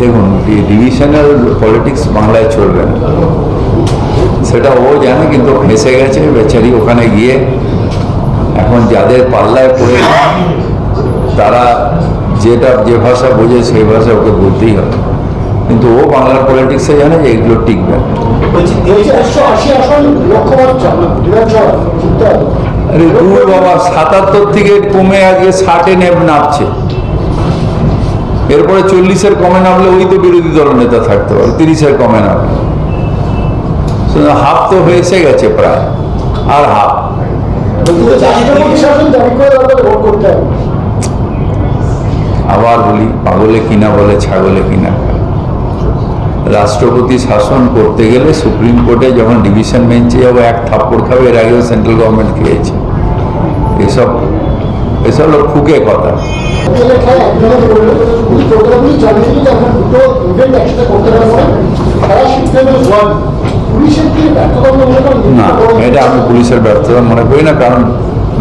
দেখুন divisional politics বাংলায় চলবে না। সেটা ও জানে কিন্তু ফেঁসে গেছে বেচারি ওখানে গিয়ে এখন যাদের পাল্লায় পড়ে তারা যেটা যে ভাষা বোঝে সেই ভাষা ওকে বলতেই হবে। কিন্তু ও বাংলার পলিটিক্সে জানে যে এগুলো টিকবে আরে দূর বাবা সাতাত্তর থেকে কমে আজকে ষাটে নেব নামছে। এরপরে চল্লিশের কমে নামলে ওই তো বিরোধী দল নেতা থাকতে পারে, তিরিশের কমে নামলে হাফ তো হয়েছে গেছে প্রায়, আর হাফ। আবার বলি, পাগলে কিনা বলে, ছাগলে কিনা রাষ্ট্রপতি শাসন করতে গেলে সুপ্রিম কোর্টে যখন ডিভিশন বেঞ্চে যাব, এক থাপ্পড় খাবে, এর আগেও সেন্ট্রাল গভর্নমেন্ট খেয়েছে। এসব এসব হলো ফুকে কথা। প্রোগ্রামগুলি জানিয়ে দিলে আমরা দুটো ইভেন্ট একসাথে করতে পারব না তারা শিখতে হবে ওয়ান পুলিশের কি ব্যর্থতা না এটা আমি পুলিশের ব্যর্থতা মনে করি না কারণ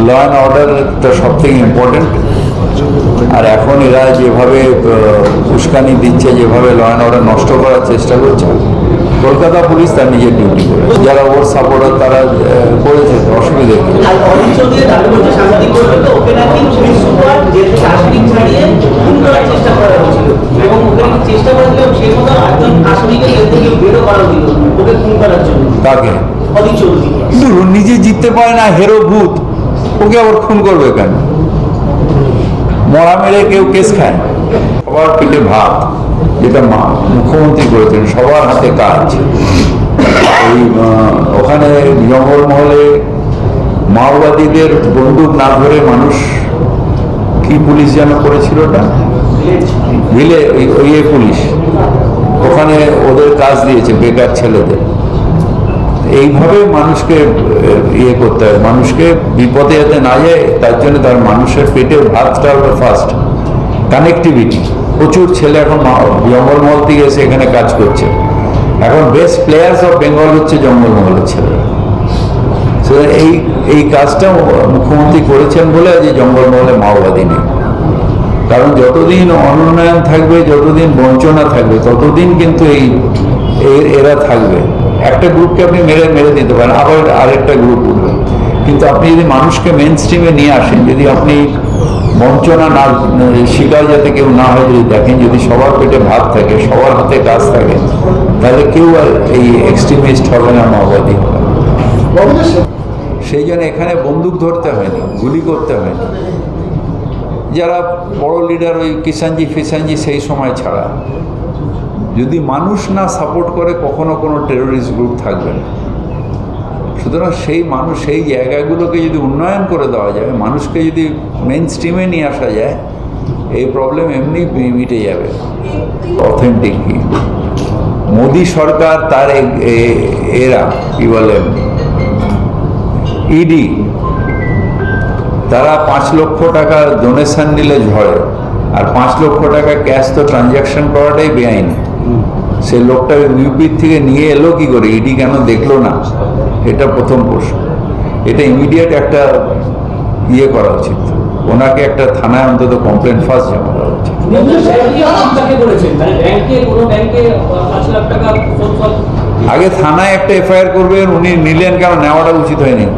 ল অ্যান্ড অর্ডারটা সব থেকে ইম্পর্টেন্ট আর এখন এরা যেভাবে উস্কানি দিচ্ছে যেভাবে ল অ্যান্ড অর্ডার নষ্ট করার চেষ্টা করছে কলকাতা পুলিশ তার নিজের ডিউটি করে। যারা ওর সাপোর্টার তারা করেছে অসুবিধে কিন্তু নিজে জিততে পারে না হেরো ভূত ওকে আবার খুন করবে কেন? মরা মেরে কেউ কেস খায় সবার পিঠে ভাত যেটা মুখ্যমন্ত্রী করেছেন সবার হাতে কাজ। আহ, ওখানে জঙ্গলমহলে মাওবাদীদের বন্দুক না ধরে মানুষ কি পুলিশ যেন করেছিল ওটা? ওই ওই পুলিশ। ওখানে ওদের কাজ দিয়েছে বেকার ছেলেদের। এইভাবে মানুষকে ইয়ে করতে হয়। মানুষকে বিপদে যাতে না যায়, তার জন্য তার মানুষের পেটে ভাতটা হবে ফার্স্ট কানেক্টিভিটি প্রচুর ছেলে এখন জঙ্গলমহল থেকে এসে এখানে কাজ করছে। এখন বেস্ট প্লেয়ার্স অফ বেঙ্গল হচ্ছে জঙ্গলমহলের ছেলেরা। এই এই কাজটা মুখ্যমন্ত্রী করেছেন বলে যে জঙ্গলমহলে মাওবাদী নেই। কারণ যতদিন অনুন্নয়ন থাকবে, যতদিন বঞ্চনা থাকবে, ততদিন কিন্তু এই এরা থাকবে। একটা গ্রুপকে আপনি মেরে মেরে দিতে পারেন, আবার আরেকটা গ্রুপ উঠবে। কিন্তু আপনি যদি মানুষকে মেন স্ট্রিমে নিয়ে আসেন, যদি আপনি বঞ্চনা না, শিকার যাতে কেউ না হয়, যদি দেখেন যদি সবার পেটে ভাত থাকে, সবার হাতে কাজ থাকে, তাহলে কেউ আর এই এক্সট্রিমিস্ট হবে না মাওবাদী সেই জন্য এখানে বন্দুক ধরতে হয়নি, গুলি করতে হয়নি। যারা বড় লিডার ওই কিষানজি ফিসানজি সেই সময় ছাড়া। যদি মানুষ না সাপোর্ট করে, কখনো কোনো টেরোরিস্ট গ্রুপ থাকবে না। সুতরাং সেই মানুষ, সেই জায়গাগুলোকে যদি উন্নয়ন করে দেওয়া যায়, মানুষকে যদি মেন স্ট্রিমে নিয়ে আসা যায়, এই প্রবলেম এমনি মিটে যাবে। অথেন্টিক কি? মোদি সরকার, তার এরা, কি বলে ইডি তারা পাঁচ লক্ষ টাকা ডোনেশন নিলে ঝড়ে আর পাঁচ লক্ষ টাকা ক্যাশ তো ট্রানজ্যাকশন করাটাই বেআইনি। সে লোকটা ইউপির থেকে নিয়ে এলো কি করে? ইডি কেন দেখল না? এটা প্রথম প্রশ্ন। এটা ইমিডিয়েট একটা ইয়ে করা উচিত। ওনাকে একটা থানায় অন্তত কমপ্লেন ফার্স্ট জমা দেওয়া উচিত মানে আগে থানায় একটা এফআইআর করবেন উনি নিলেন কেন? নেওয়াটা উচিত হয়নি।